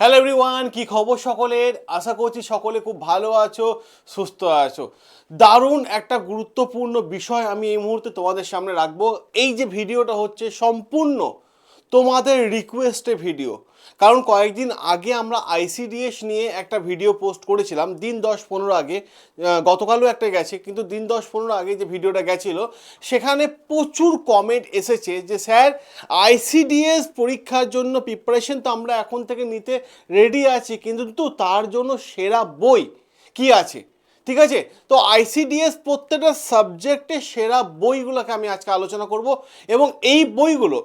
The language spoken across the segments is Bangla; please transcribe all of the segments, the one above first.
হ্যালো এভরিওয়ান কি খবর সকলের? আশা করছি সকলে খুব ভালো আছো, সুস্থ আছো। দারুণ একটা গুরুত্বপূর্ণ বিষয় আমি এই মুহূর্তে তোমাদের সামনে রাখব। এই যে ভিডিওটা হচ্ছে সম্পূর্ণ তোমাদের রিকোয়েস্টে ভিডিও কারণ কয়েকদিন আগে আমরা আইসিডিএস নিয়ে একটা ভিডিও পোস্ট করেছিলাম। দিন দশ পনেরো আগে গতকালও একটা গেছে, কিন্তু দিন দশ পনেরো আগে যে ভিডিওটা গেছিল, সেখানে প্রচুর কমেন্ট এসেছে যে, স্যার আইসিডিএস পরীক্ষার জন্য প্রিপারেশন তো আমরা এখন থেকে নিতে রেডি আছি, কিন্তু তার জন্য সেরা বই কি আছে? ঠিক আছে? তো আইসিডিএস প্রত্যেকটা সাবজেক্টে সেরা বইগুলোকে আমি আজকে আলোচনা করব এবং এই বইগুলো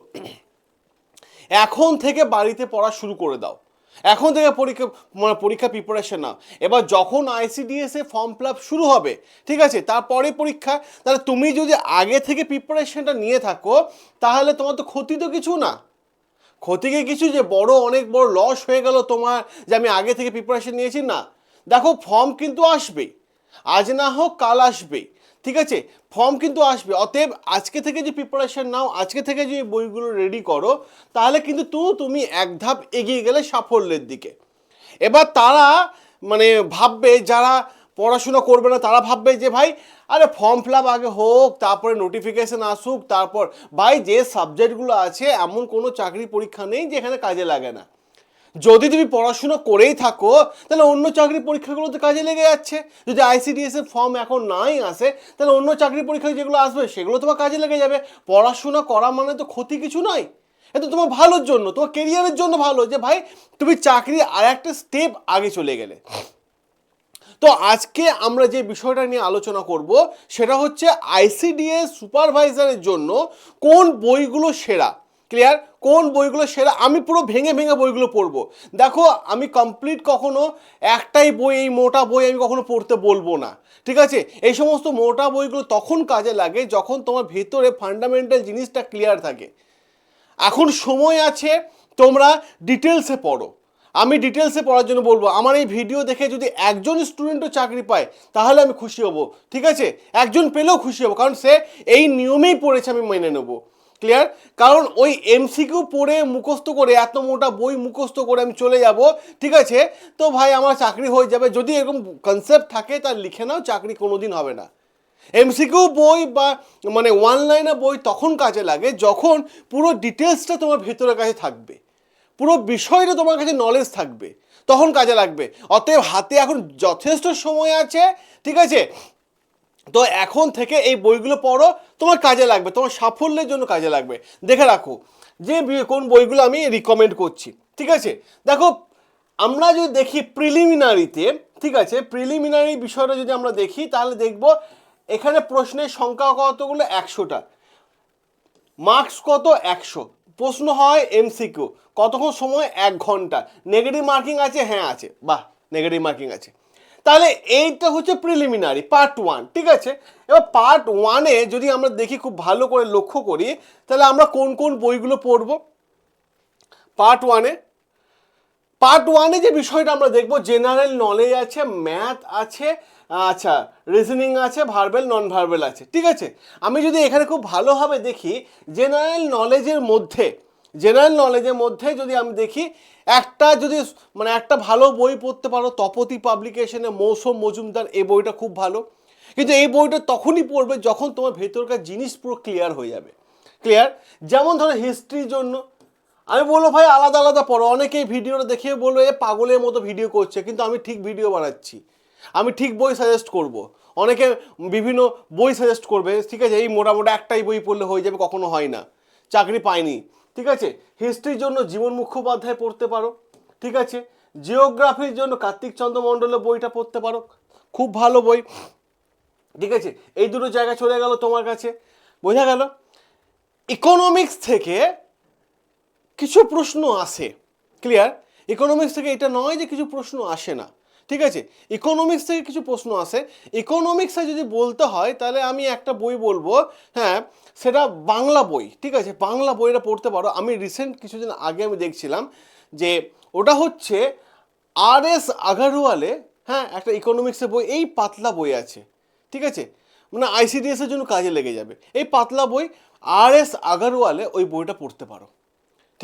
এখন থেকে বাড়িতে পড়া শুরু করে দাও। এখন থেকে পরীক্ষা মানে পরীক্ষা প্রিপারেশন নাও। এবার যখন আইসিডিএস ফর্ম ফিল আপ শুরু হবে, ঠিক আছে, তারপরে পরীক্ষা, তাহলে তুমি যদি আগে থেকে প্রিপারেশনটা নিয়ে থাকো, তাহলে তোমার তো ক্ষতি তো কিছু না। ক্ষতিকে কিছু যে বড়, অনেক বড় লস হয়ে গেল তোমার, যে আমি আগে থেকে প্রিপারেশন নিয়েছি না। দেখো ফর্ম কিন্তু আসবে আজ না হোক, কাল আসবে ঠিক আছে? ফর্ম কিন্তু আসবে। অতএব আজকে থেকে যে প্রিপারেশান নাও, আজকে থেকে যে বইগুলো রেডি করো, তাহলে কিন্তু তু, তুমি এক ধাপ এগিয়ে গেলে সাফল্যের দিকে। এবার তারা মানে ভাববে, যারা পড়াশোনা করবে না, তারা ভাববে যে, ভাই, আরে ফর্ম ফিল আগে হোক, তারপরে নোটিফিকেশন আসুক, তারপর ভাই, যে সাবজেক্টগুলো আছে, এমন কোনো চাকরি পরীক্ষা নেই যেখানে কাজে লাগে না। যদি তুমি পড়াশোনা করেই থাকো, তাহলে অন্য চাকরি পরীক্ষাগুলোতে কাজে লেগে যাচ্ছে। যদি আইসিডিএস এর ফর্ম এখন নাই আসে, তাহলে অন্য চাকরি পরীক্ষা যেগুলো আসবে, সেগুলো তোমার কাজে লেগে যাবে। পড়াশোনা করা মানে তো ক্ষতি কিছু নয় এটা তোমার ভালোর জন্য, তোমার কেরিয়ারের জন্য ভালো যে ভাই, তুমি চাকরি আর একটা স্টেপ আগে চলে গেলে। তো আজকে আমরা যে বিষয়টা নিয়ে আলোচনা করব, সেটা হচ্ছে আইসিডিএস সুপারভাইজারের জন্য কোন বইগুলো সেরা? ক্লিয়ার কোন বইগুলো সেরা? আমি পুরো ভেঙে ভেঙে বইগুলো পড়ব। দেখো, আমি কমপ্লিট কখনো একটাই বই, এই মোটা বই আমি কখনো পড়তে বলব না। ঠিক আছে? এই সমস্ত মোটা বইগুলো তখন কাজে লাগে যখন তোমার ভেতরে ফান্ডামেন্টাল জিনিসটা ক্লিয়ার থাকে। এখন সময় আছে, তোমরা ডিটেলসে পড়ো। আমি ডিটেলসে পড়ার জন্য বলব, আমার এই ভিডিও দেখে যদি একজন স্টুডেন্টও চাকরি পায়, তাহলে আমি খুশি হব। ঠিক আছে? একজন পেলেও খুশি হব, কারণ সে এই নিয়মেই পড়েছে, আমি মেনে নেব। ক্লিয়ার কারণ ওই এমসিকিউ পড়ে মুখস্থ করে, এত মোটা বই মুখস্থ করে আমি চলে যাব, ঠিক আছে? তো ভাই, আমার চাকরি হয়ে যাবে। যদি এরকম কনসেপ্ট থাকে তার লিখে নাও, চাকরি কোনো দিন হবে না। এমসিকিউ বই বা মানে ওয়ান লাইনের বই তখন কাজে লাগে যখন পুরো ডিটেলসটা তোমার ভেতরের কাছে থাকবে। পুরো বিষয়টা তোমার কাছে নলেজ থাকবে। তখন কাজে লাগবে। অতএব হাতে এখন যথেষ্ট সময় আছে, ঠিক আছে? তো এখন থেকে এই বইগুলো পড়ো, তোমার কাজে লাগবে, তোমার সাফল্যের জন্য কাজে লাগবে। দেখে রাখো যে কোন বইগুলো আমি রিকমেন্ড করছি, ঠিক আছে? দেখো, আমরা যদি দেখি প্রিলিমিনারিতে ঠিক আছে? প্রিলিমিনারি বিষয়টা যদি আমরা দেখি, তাহলে দেখব এখানে প্রশ্নের সংখ্যা কতগুলো? একশোটা। মার্কস কত? একশো। প্রশ্ন হয় এমসিকিউ। কতক্ষণ সময়? এক ঘণ্টা। নেগেটিভ মার্কিং আছে? হ্যাঁ আছে। বাহ, নেগেটিভ মার্কিং আছে। তাহলে এইটা হচ্ছে প্রিলিমিনারি পার্ট ওয়ান ঠিক আছে? এবার পার্ট ওয়ানে যদি আমরা দেখি খুব ভালো করে লক্ষ্য করি, তাহলে আমরা কোন কোন বইগুলো পড়ব? পার্ট ওয়ানে পার্ট ওয়ানে যে বিষয়টা আমরা দেখব জেনারেল নলেজ আছে ম্যাথ আছে আচ্ছা রিজনিং আছে ভার্বেল নন ভার্বেল আছে, ঠিক আছে? আমি যদি এখানে খুব ভালোভাবে দেখি জেনারেল নলেজের মধ্যে জেনারেল নলেজের মধ্যে যদি আমি দেখি, একটা যদি মানে একটা ভালো বই পড়তে পারো তপতি পাবলিকেশনে মৌসুম মজুমদার, এই বইটা খুব ভালো। কিন্তু এই বইটা তখনই পড়বে যখন তোমার ভেতরকার জিনিস পুরো ক্লিয়ার হয়ে যাবে। ক্লিয়ার যেমন ধরো হিস্ট্রির জন্য। আমি বলব ভাই, আলাদা আলাদা পড়ো। অনেকেই ভিডিওটা দেখে বলল এ পাগলের মতো ভিডিও করছে। কিন্তু আমি ঠিক ভিডিও বানাচ্ছি। আমি ঠিক বই সাজেস্ট করব। অনেকে বিভিন্ন বই সাজেস্ট করবে, ঠিক আছে, এই মোটামুটি একটাই বই পড়লে হয়ে যাবে, কখনো হয় না। চাকরি পাইনি। ঠিক আছে? হিস্ট্রির জন্য জীবন মুখোপাধ্যায় পড়তে পারো। ঠিক আছে? জিওগ্রাফির জন্য কার্তিক চন্দ্র মণ্ডলের বইটা পড়তে পারো। খুব ভালো বই। ঠিক আছে? এই দুটো জায়গা চলে গেল তোমার কাছে। বোঝা গেল? ইকোনমিক্স থেকে কিছু প্রশ্ন আসে। ক্লিয়ার ইকোনমিক্স থেকে এটা নয় যে কিছু প্রশ্ন আসে না। ঠিক আছে? ইকোনমিক্স থেকে কিছু প্রশ্ন আসে। ইকোনমিক্সে যদি বলতে হয়, তাহলে আমি একটা বই বলব। হ্যাঁ সেটা বাংলা বই, ঠিক আছে? বাংলা বইটা পড়তে পারো। আমি রিসেন্ট কিছুদিন আগে আমি দেখছিলাম যে ওটা হচ্ছে আর এস আগারওয়ালে হ্যাঁ একটা ইকোনমিক্সের বই। এই পাতলা বই আছে, ঠিক আছে? মানে আইসিডিএস এর জন্য কাজে লেগে যাবে। এই পাতলা বই আর এস আগারওয়ালে ওই বইটা পড়তে পারো।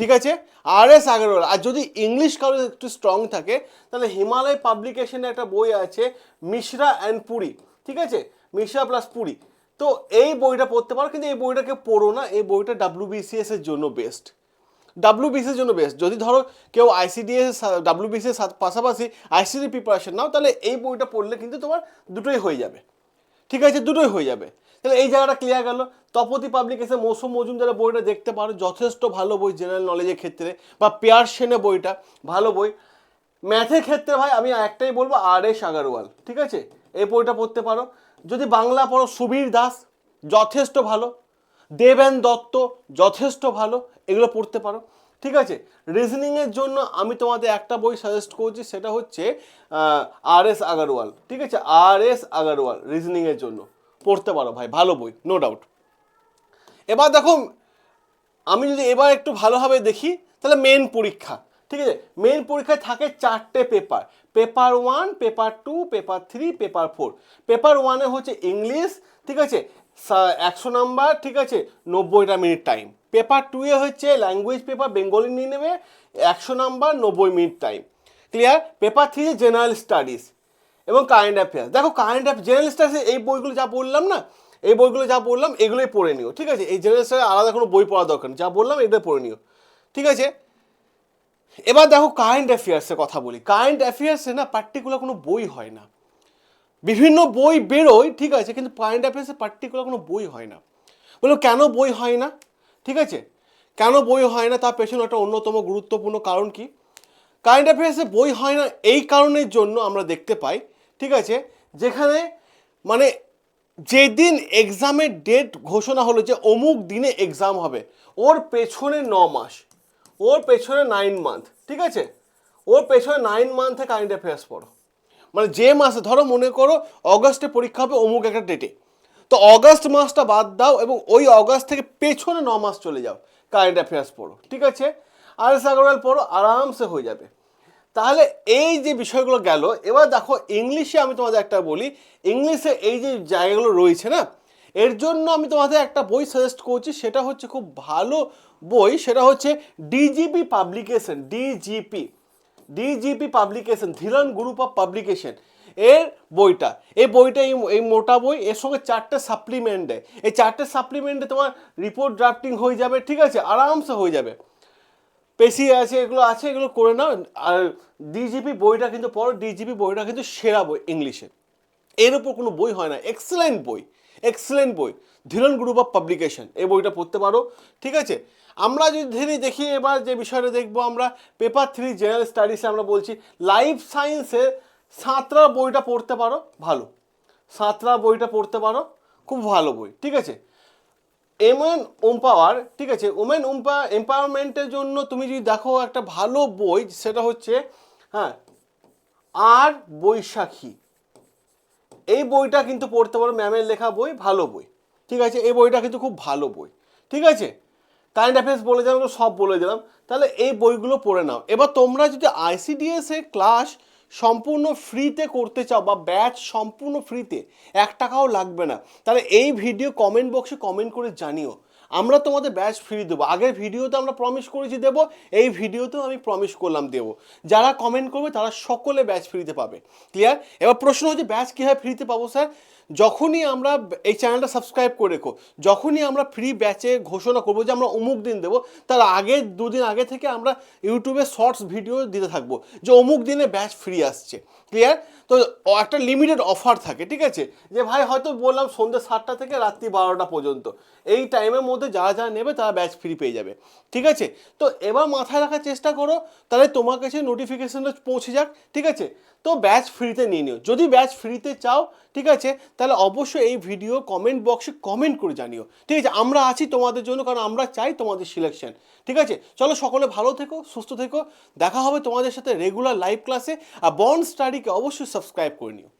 ঠিক আছে? আর এস আগরওয়াল আর যদি ইংলিশ কারও একটু স্ট্রং থাকে, তাহলে হিমালয় পাবলিকেশনে একটা বই আছে মিশ্রা অ্যান্ড পুরী ঠিক আছে? মিশ্রা প্লাস পুরী তো এই বইটা পড়তে পারো, কিন্তু এই বইটাকে পড়ো না, এই বইটা ডাব্লিউবিসিএস এর জন্য বেস্ট ডাব্লিউবিসিএস জন্য বেস্ট যদি ধরো কেউ আইসিডিএস ডাব্লিউবিসিএস পাশাপাশি আইসিডি প্রিপারেশন নাও, তাহলে এই বইটা পড়লে কিন্তু তোমার দুটোই হয়ে যাবে। ঠিক আছে? দুটোই হয়ে যাবে। তাহলে এই জায়গাটা ক্লিয়ার গেল। তপতি পাবলিকেশন মৌসুম মজুমদারের বইটা দেখতে পারো যথেষ্ট ভালো বই জেনারেল নলেজের ক্ষেত্রে। বা পেয়ার সেনের বইটা, ভালো বই। ম্যাথের ক্ষেত্রে ভাই, আমি একটাই বলব আর এস আগারওয়াল, ঠিক আছে? এই বইটা পড়তে পারো। যদি বাংলা পড়ো, সুবীর দাস, যথেষ্ট ভালো। দেবেন দত্ত, যথেষ্ট ভালো। এগুলো পড়তে পারো, ঠিক আছে? রিজনিংয়ের জন্য আমি তোমাদের একটা বই সাজেস্ট করছি, সেটা হচ্ছে আর এস আগারওয়াল, ঠিক আছে? আর এস আগারওয়াল রিজনিংয়ের জন্য। পড়তে পারো ভাই, ভালো বই নো ডাউট এবার দেখো আমি যদি এবার একটু ভালোভাবে দেখি, তাহলে মেন পরীক্ষা, ঠিক আছে? মেন পরীক্ষায় থাকে চারটে paper paper one paper two paper three paper four paper ওয়ানে হচ্ছে ইংলিশ ঠিক আছে? একশো নাম্বার ঠিক আছে? নব্বইটা মিনিট টাইম পেপার টুয়ে হচ্ছে ল্যাঙ্গুয়েজ পেপার বেঙ্গলি নিয়ে নেবে, একশো নাম্বার নব্বই minute time clear paper three general studies এবং কারেন্ট অ্যাফেয়ার্স দেখো কারেন্ট অ্যাফেয়ার জেনারেল স্টাডিজ এই বইগুলো যা বললাম না এই বইগুলো যা বললাম, এগুলোই পড়ে নিও, ঠিক আছে? এই জেনারেল আলাদা কোনো বই পড়া দরকার যা বললাম এটা পড়ে নিও, ঠিক আছে? এবার দেখো কারেন্ট অ্যাফেয়ার্সের কথা বলি। কারেন্ট অ্যাফেয়ার্সে না পার্টিকুলার কোনো বই হয় না। বিভিন্ন বই বেরোয়, ঠিক আছে? কিন্তু কারেন্ট অ্যাফেয়ার্সে পার্টিকুলার কোনো বই হয় না। বলো, কেন বই হয় না? ঠিক আছে? কেন বই হয় না? তার পেছনে একটা অন্যতম গুরুত্বপূর্ণ কারণ কি? কারেন্ট অ্যাফেয়ার্সে বই হয় না এই কারণের জন্য আমরা দেখতে পাই, ঠিক আছে? যেখানে মানে যেদিন এক্সামের ডেট ঘোষণা হলো যে অমুক দিনে এক্সাম হবে, ওর পেছনে ন মাস, ওর পেছনে নাইন মান্থ ঠিক আছে? ওর পেছনে নাইন মান্থে কারেন্ট অ্যাফেয়ার্স পড়ো। মানে যে মাসে, ধরো মনে করো অগস্টে পরীক্ষা হবে অমুক একটা ডেটে তো অগস্ট মাসটা বাদ দাও এবং ওই অগস্ট থেকে পেছনে ন মাস চলে যাও কারেন্ট অ্যাফেয়ার্স পড়ো, ঠিক আছে? আর এস আগরওয়াল পড়ো, আরামসে হয়ে যাবে। তাহলে এই যে বিষয়গুলো গেল, এবার দেখো ইংলিশে আমি তোমাদের একটা বলি, ইংলিশে এই যে জায়গাগুলো রয়েছে না, এর জন্য আমি তোমাদের একটা বই সাজেস্ট করছি, সেটা হচ্ছে খুব ভালো বই, সেটা হচ্ছে DGP publication DGP DGP publication Dhiran group of publication এর বইটা। এই বইটা এই এই মোটা বই, এর সঙ্গে চারটে সাপ্লিমেন্ট দেয়। এই চারটে সাপ্লিমেন্টে তোমার রিপোর্ট ড্রাফটিং হয়ে যাবে, ঠিক আছে? আরামসে হয়ে যাবে। পেশি আছে, এগুলো আছে, এগুলো করে নাও। আর ডিজিপি বইটা কিন্তু পড়ো ডিজিপি বইটা কিন্তু সেরা বই ইংলিশে। এর উপর কোনো বই হয় না। এক্সেলেন্ট বই এক্সেলেন্ট বই। ধীরন গ্রুপ অফ পাবলিকেশন এই বইটা পড়তে পারো, ঠিক আছে? আমরা যদি দেখি, এবার যে বিষয়টা দেখব আমরা পেপার থ্রি জেনারেল স্টাডিসে আমরা বলছি লাইফ সায়েন্সে সাঁতরা বইটা পড়তে পারো, ভালো। সাঁতরা বইটা পড়তে পারো, খুব ভালো বই, ঠিক আছে? এমএন ওম্পাওয়ার ঠিক আছে ওমেন ওম্পা এম্পাওয়ারমেন্টের জন্য তুমি যদি দেখো একটা ভালো বই, সেটা হচ্ছে হ্যাঁ আর বৈশাখী। এই বইটা কিন্তু পড়তে পারো ম্যামের লেখা বই, ভালো বই। ঠিক আছে, এই বইটা কিন্তু খুব ভালো বই। ঠিক আছে? কারেন্ট অ্যাফেয়ার্স বলে দিলাম, সব বলে দিলাম। তাহলে এই বইগুলো পড়ে নাও। এবার তোমরা যদি আইসিডিএস এর ক্লাস সম্পূর্ণ ফ্রিতে করতে চাও বা ব্যাচ সম্পূর্ণ ফ্রিতে, এক টাকাও লাগবে না। তাহলে এই ভিডিও কমেন্ট বক্সে কমেন্ট করে জানিও। আমরা তোমাদের ব্যাচ ফ্রি দেবো। আগের ভিডিওতে আমরা প্রমিস করেছি দেব, এই ভিডিওতেও আমি প্রমিস করলাম দেব। যারা কমেন্ট করবে তারা সকলে ব্যাচ ফ্রিতে পাবে। ক্লিয়ার এবার প্রশ্ন হচ্ছে ব্যাচ কীভাবে ফ্রিতে পাবো স্যার যখনই আমরা এই চ্যানেলটা সাবস্ক্রাইব করে রেখো, যখনই আমরা ফ্রি ব্যাচে ঘোষণা করব যে আমরা অমুক দিন দেবো, তার আগে দুদিন আগে থেকে আমরা ইউটিউবে শর্টস ভিডিও দিতে থাকব যে অমুক দিনে ব্যাচ ফ্রি আসছে। ক্লিয়ার তো একটা লিমিটেড অফার থাকে, ঠিক আছে? যে ভাই হয়তো বললাম সন্ধ্যে সাতটা থেকে রাত্রি বারোটা পর্যন্ত। এই টাইমের মধ্যে যারা যারা নেবে তারা ব্যাচ ফ্রি পেয়ে যাবে, ঠিক আছে? তো এবার মাথায় রাখার চেষ্টা করো, তাহলে তোমার কাছে নোটিফিকেশানটা পৌঁছে যাক, ঠিক আছে? তো ব্যাচ ফ্রিতে নিয়ে নিও। যদি ব্যাচ ফ্রিতে চাও, ঠিক আছে, তাহলে অবশ্যই এই ভিডিও কমেন্ট বক্সে কমেন্ট করে জানিও। ঠিক আছে, আমরা আছি তোমাদের জন্য, কারণ আমরা চাই তোমাদের সিলেকশন ঠিক আছে, চলো সকলে ভালো থেকো, সুস্থ থেকো। দেখা হবে তোমাদের সাথে রেগুলার লাইভ ক্লাসে আর বন্ড স্টাডিকে অবশ্যই সাবস্ক্রাইব করে নিও।